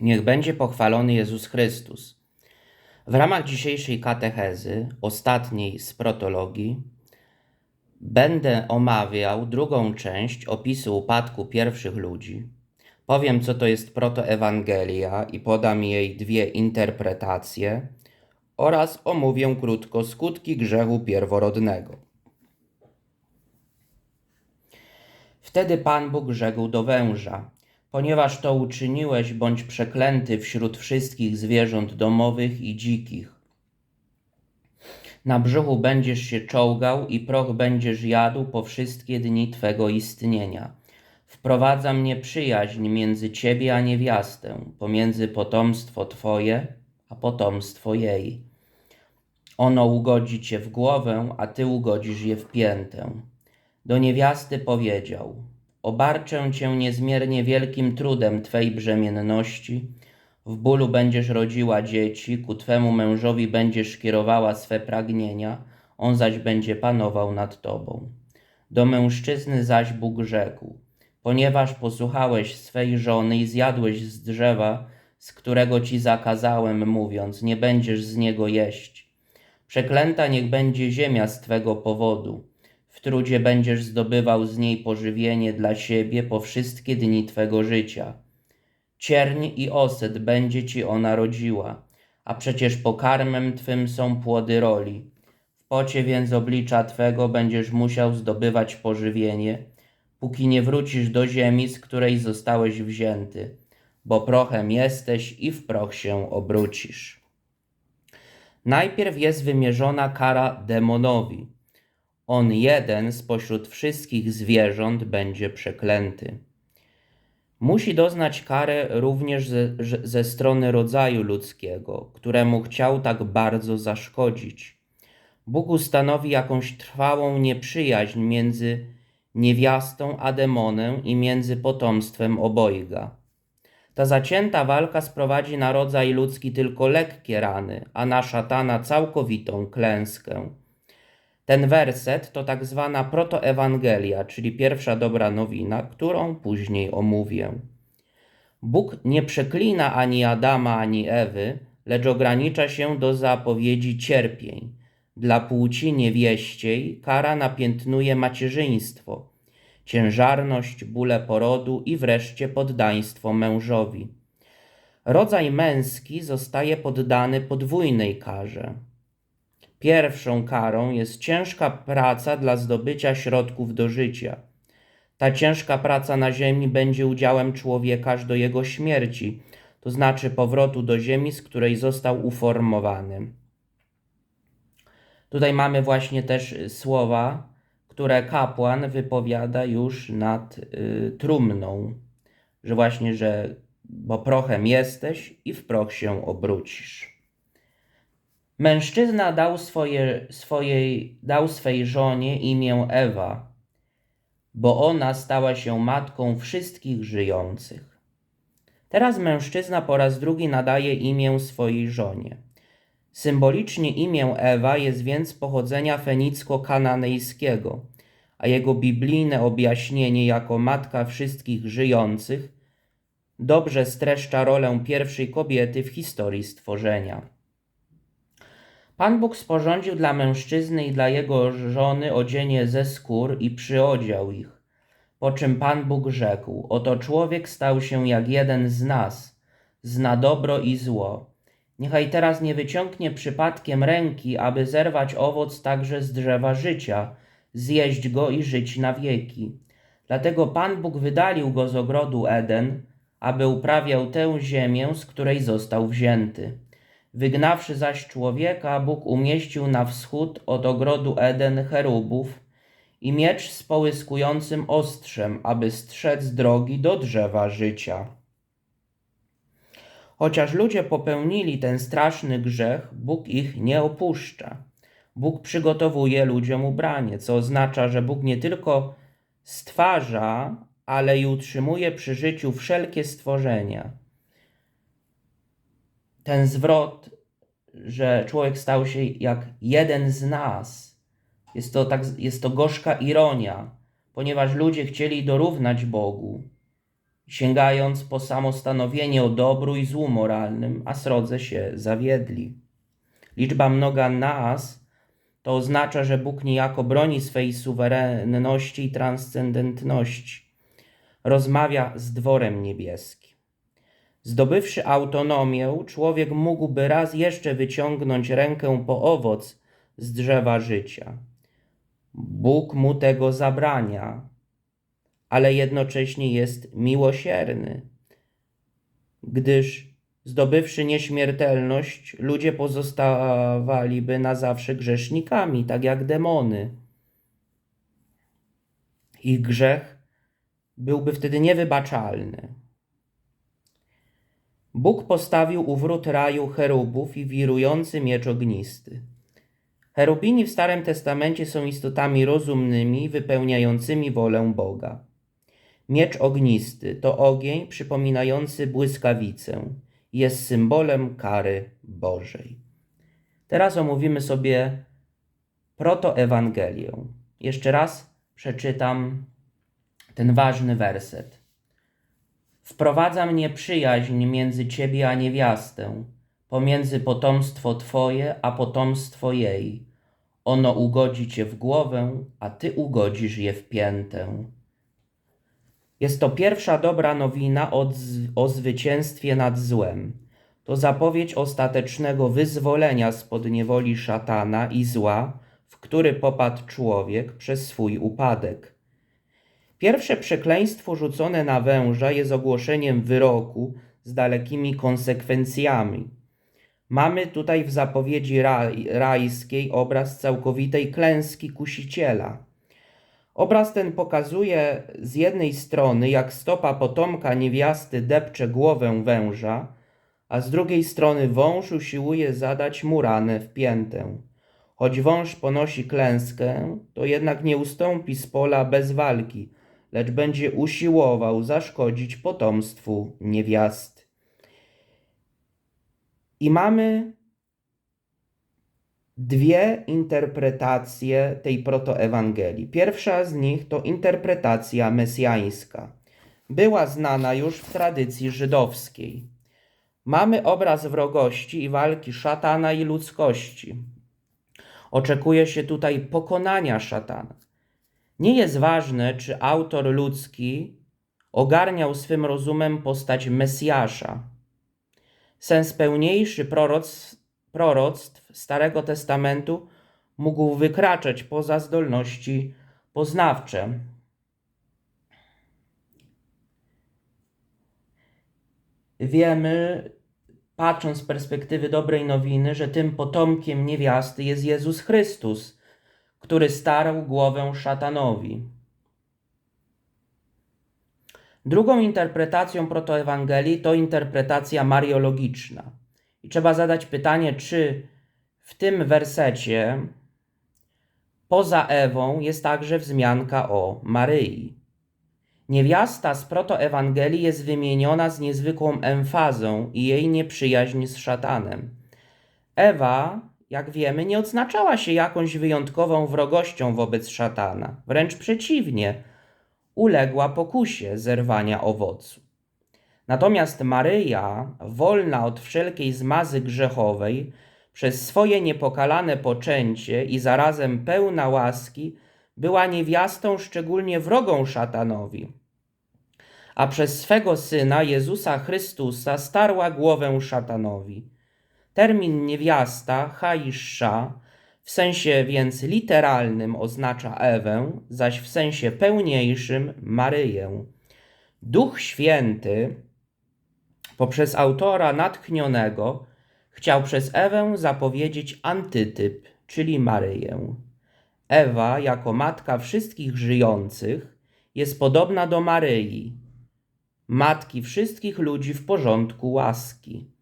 Niech będzie pochwalony Jezus Chrystus. W ramach dzisiejszej katechezy, ostatniej z protologii, będę omawiał drugą część opisu upadku pierwszych ludzi. Powiem, co to jest protoewangelia i podam jej dwie interpretacje oraz omówię krótko skutki grzechu pierworodnego. Wtedy Pan Bóg rzekł do węża: Ponieważ to uczyniłeś, bądź przeklęty wśród wszystkich zwierząt domowych i dzikich. Na brzuchu będziesz się czołgał i proch będziesz jadł po wszystkie dni twego istnienia. Wprowadzam nieprzyjaźń między ciebie a niewiastę, pomiędzy potomstwo twoje a potomstwo jej. Ono ugodzi cię w głowę, a ty ugodzisz je w piętę. Do niewiasty powiedział: Obarczę cię niezmiernie wielkim trudem twej brzemienności. W bólu będziesz rodziła dzieci, ku twemu mężowi będziesz kierowała swe pragnienia, on zaś będzie panował nad tobą. Do mężczyzny zaś Bóg rzekł: Ponieważ posłuchałeś swej żony i zjadłeś z drzewa, z którego ci zakazałem, mówiąc: Nie będziesz z niego jeść. Przeklęta niech będzie ziemia z twego powodu w trudzie będziesz zdobywał z niej pożywienie dla siebie po wszystkie dni twego życia. Cierń i oset będzie ci ona rodziła, a przecież pokarmem twym są płody roli. W pocie więc oblicza twego będziesz musiał zdobywać pożywienie, póki nie wrócisz do ziemi, z której zostałeś wzięty, bo prochem jesteś i w proch się obrócisz. Najpierw jest wymierzona kara demonowi on jeden spośród wszystkich zwierząt będzie przeklęty. Musi doznać karę również ze, ze strony rodzaju ludzkiego, któremu chciał tak bardzo zaszkodzić. Bóg ustanowi jakąś trwałą nieprzyjaźń między niewiastą a demonem i między potomstwem obojga. Ta zacięta walka sprowadzi na rodzaj ludzki tylko lekkie rany, a na szatana całkowitą klęskę. Ten werset to tak zwana protoewangelia, czyli pierwsza dobra nowina, którą później omówię. Bóg nie przeklina ani Adama, ani Ewy, lecz ogranicza się do zapowiedzi cierpień. Dla płci niewieściej kara napiętnuje macierzyństwo, ciężarność, bóle porodu i wreszcie poddaństwo mężowi. Rodzaj męski zostaje poddany podwójnej karze. Pierwszą karą jest ciężka praca dla zdobycia środków do życia. Ta ciężka praca na ziemi będzie udziałem człowieka aż do jego śmierci, to znaczy powrotu do ziemi, z której został uformowany. Tutaj mamy właśnie też słowa, które kapłan wypowiada już nad y, trumną, że właśnie, że bo prochem jesteś i w proch się obrócisz. Mężczyzna dał, swoje, swojej, dał swej żonie imię Ewa, bo ona stała się matką wszystkich żyjących. Teraz mężczyzna po raz drugi nadaje imię swojej żonie. Symbolicznie imię Ewa jest więc pochodzenia fenicko-kananejskiego, a jego biblijne objaśnienie jako matka wszystkich żyjących dobrze streszcza rolę pierwszej kobiety w historii stworzenia. Pan Bóg sporządził dla mężczyzny i dla jego żony odzienie ze skór i przyodział ich. Po czym Pan Bóg rzekł: Oto człowiek stał się jak jeden z nas, zna dobro i zło. Niechaj teraz nie wyciągnie przypadkiem ręki, aby zerwać owoc także z drzewa życia, zjeść go i żyć na wieki. Dlatego Pan Bóg wydalił go z ogrodu Eden, aby uprawiał tę ziemię, z której został wzięty. Wygnawszy zaś człowieka, Bóg umieścił na wschód od ogrodu Eden cherubów i miecz z połyskującym ostrzem, aby strzec drogi do drzewa życia. Chociaż ludzie popełnili ten straszny grzech, Bóg ich nie opuszcza. Bóg przygotowuje ludziom ubranie, co oznacza, że Bóg nie tylko stwarza, ale i utrzymuje przy życiu wszelkie stworzenia ten zwrot, że człowiek stał się jak jeden z nas, jest to, tak, jest to gorzka ironia, ponieważ ludzie chcieli dorównać Bogu. sięgając po samostanowienie o dobru i złu moralnym, a srodze się zawiedli. Liczba mnoga nas to oznacza, że Bóg niejako broni swej suwerenności i transcendentności. Rozmawia z dworem niebieskim. Zdobywszy autonomię, człowiek mógłby raz jeszcze wyciągnąć rękę po owoc z drzewa życia. Bóg mu tego zabrania, ale jednocześnie jest miłosierny, gdyż zdobywszy nieśmiertelność, ludzie pozostawaliby na zawsze grzesznikami, tak jak demony. Ich grzech byłby wtedy niewybaczalny. Bóg postawił u wrót raju cherubów i wirujący miecz ognisty. Cherubini w Starym Testamencie są istotami rozumnymi, wypełniającymi wolę Boga. Miecz ognisty to ogień przypominający błyskawicę. Jest symbolem kary Bożej. Teraz omówimy sobie protoewangelię. Jeszcze raz przeczytam ten ważny werset. Wprowadza mnie przyjaźń między ciebie a niewiastę, pomiędzy potomstwo twoje a potomstwo jej. Ono ugodzi cię w głowę, a ty ugodzisz je w piętę. Jest to pierwsza dobra nowina o, o zwycięstwie nad złem. To zapowiedź ostatecznego wyzwolenia spod niewoli szatana i zła, w który popadł człowiek przez swój upadek. Pierwsze przekleństwo rzucone na węża jest ogłoszeniem wyroku z dalekimi konsekwencjami. Mamy tutaj w zapowiedzi raj, rajskiej obraz całkowitej klęski kusiciela. Obraz ten pokazuje z jednej strony, jak stopa potomka niewiasty depcze głowę węża, a z drugiej strony wąż usiłuje zadać mu ranę w piętę. Choć wąż ponosi klęskę, to jednak nie ustąpi z pola bez walki, lecz będzie usiłował zaszkodzić potomstwu niewiasty. I mamy dwie interpretacje tej protoewangelii. Pierwsza z nich to interpretacja mesjańska. Była znana już w tradycji żydowskiej. Mamy obraz wrogości i walki szatana i ludzkości. Oczekuje się tutaj pokonania szatana. Nie jest ważne, czy autor ludzki ogarniał swym rozumem postać Mesjasza. Sens pełniejszy proroc, proroctw Starego Testamentu mógł wykraczać poza zdolności poznawcze. Wiemy, patrząc z perspektywy dobrej nowiny, że tym potomkiem niewiasty jest Jezus Chrystus, który starł głowę szatanowi. Drugą interpretacją protoewangelii to interpretacja mariologiczna. I trzeba zadać pytanie, czy w tym wersecie poza Ewą jest także wzmianka o Maryi. Niewiasta z protoewangelii jest wymieniona z niezwykłą emfazą i jej nieprzyjaźń z szatanem. Ewa, jak wiemy, nie odznaczała się jakąś wyjątkową wrogością wobec szatana. Wręcz przeciwnie, uległa pokusie zerwania owocu. Natomiast Maryja, wolna od wszelkiej zmazy grzechowej, przez swoje niepokalane poczęcie i zarazem pełna łaski, była niewiastą szczególnie wrogą szatanowi, a przez swego syna Jezusa Chrystusa starła głowę szatanowi. Termin niewiasta, haisza, w sensie więc literalnym oznacza Ewę, zaś w sensie pełniejszym Maryję. Duch Święty, poprzez autora natchnionego, chciał przez Ewę zapowiedzieć antytyp, czyli Maryję. Ewa, jako matka wszystkich żyjących, jest podobna do Maryi, matki wszystkich ludzi w porządku łaski.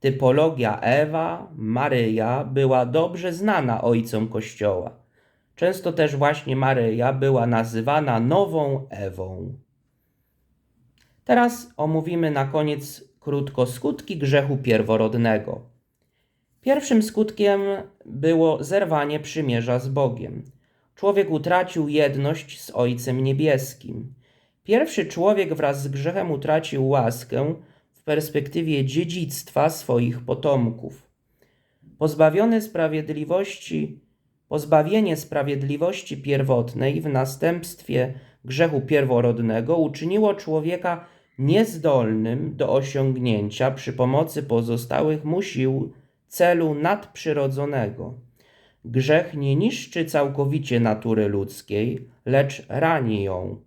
Typologia Ewa, Maryja była dobrze znana ojcom Kościoła. Często też właśnie Maryja była nazywana nową Ewą. Teraz omówimy na koniec krótko skutki grzechu pierworodnego. Pierwszym skutkiem było zerwanie przymierza z Bogiem. Człowiek utracił jedność z Ojcem Niebieskim. Pierwszy człowiek wraz z grzechem utracił łaskę perspektywie dziedzictwa swoich potomków. Pozbawiony sprawiedliwości, pozbawienie sprawiedliwości pierwotnej w następstwie grzechu pierworodnego uczyniło człowieka niezdolnym do osiągnięcia przy pomocy pozostałych mu sił celu nadprzyrodzonego. Grzech nie niszczy całkowicie natury ludzkiej, lecz rani ją.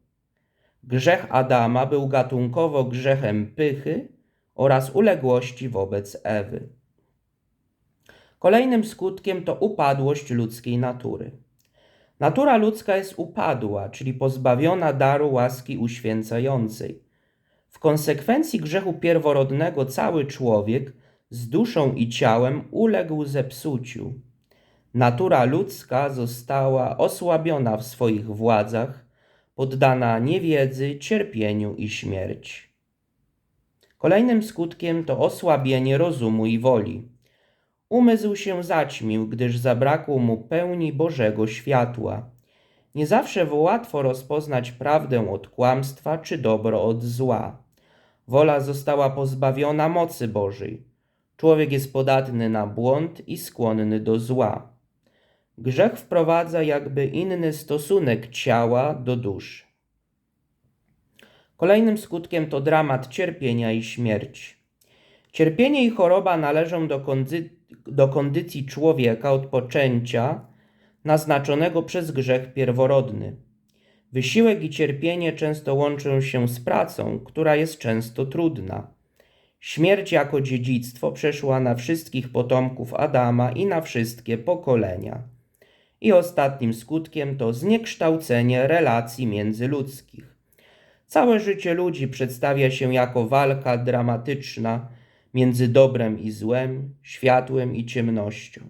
Grzech Adama był gatunkowo grzechem pychy oraz uległości wobec Ewy. Kolejnym skutkiem to upadłość ludzkiej natury. Natura ludzka jest upadła, czyli pozbawiona daru łaski uświęcającej. W konsekwencji grzechu pierworodnego cały człowiek z duszą i ciałem uległ zepsuciu. Natura ludzka została osłabiona w swoich władzach, poddana niewiedzy, cierpieniu i śmierci. Kolejnym skutkiem to osłabienie rozumu i woli. Umysł się zaćmił, gdyż zabrakło mu pełni Bożego światła. Nie zawsze łatwo rozpoznać prawdę od kłamstwa czy dobro od zła. Wola została pozbawiona mocy Bożej. Człowiek jest podatny na błąd i skłonny do zła. Grzech wprowadza jakby inny stosunek ciała do duszy. Kolejnym skutkiem to dramat cierpienia i śmierci. Cierpienie i choroba należą do, kondy do kondycji człowieka od poczęcia naznaczonego przez grzech pierworodny. Wysiłek i cierpienie często łączą się z pracą, która jest często trudna. Śmierć jako dziedzictwo przeszła na wszystkich potomków Adama i na wszystkie pokolenia. I ostatnim skutkiem to zniekształcenie relacji międzyludzkich. Całe życie ludzi przedstawia się jako walka dramatyczna między dobrem i złem, światłem i ciemnością.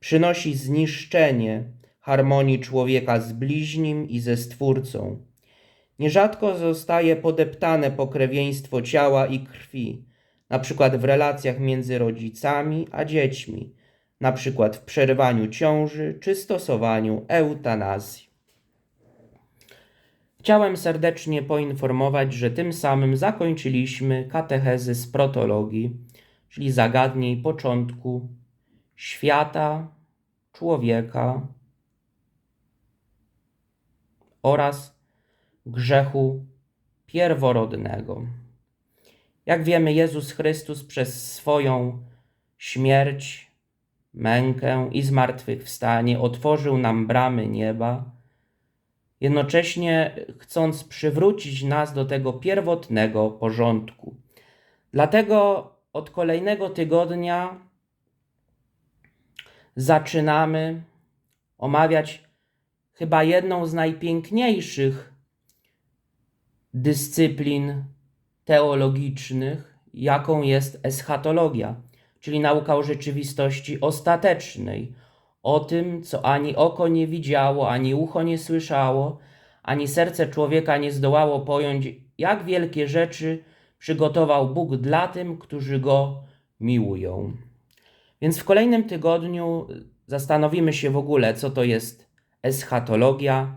Przynosi zniszczenie harmonii człowieka z bliźnim i ze Stwórcą. Nierzadko zostaje podeptane pokrewieństwo ciała i krwi, na przykład w relacjach między rodzicami a dziećmi, na przykład w przerwaniu ciąży czy stosowaniu eutanazji. Chciałem serdecznie poinformować, że tym samym zakończyliśmy katechezy z protologii, czyli zagadnień początku świata, człowieka oraz grzechu pierworodnego. Jak wiemy, Jezus Chrystus przez swoją śmierć, mękę i zmartwychwstanie otworzył nam bramy nieba jednocześnie chcąc przywrócić nas do tego pierwotnego porządku. Dlatego od kolejnego tygodnia zaczynamy omawiać chyba jedną z najpiękniejszych dyscyplin teologicznych, jaką jest eschatologia, czyli nauka o rzeczywistości ostatecznej o tym, co ani oko nie widziało, ani ucho nie słyszało, ani serce człowieka nie zdołało pojąć, jak wielkie rzeczy przygotował Bóg dla tym, którzy go miłują. Więc w kolejnym tygodniu zastanowimy się w ogóle, co to jest eschatologia,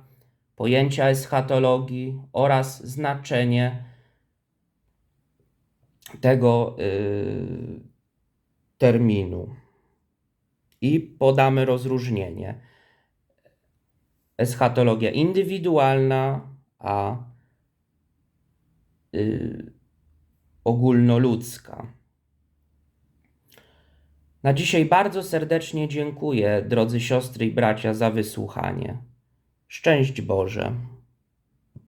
pojęcia eschatologii oraz znaczenie tego yy, terminu i podamy rozróżnienie. Eschatologia indywidualna, a y, ogólnoludzka. Na dzisiaj bardzo serdecznie dziękuję, drodzy siostry i bracia, za wysłuchanie. Szczęść Boże.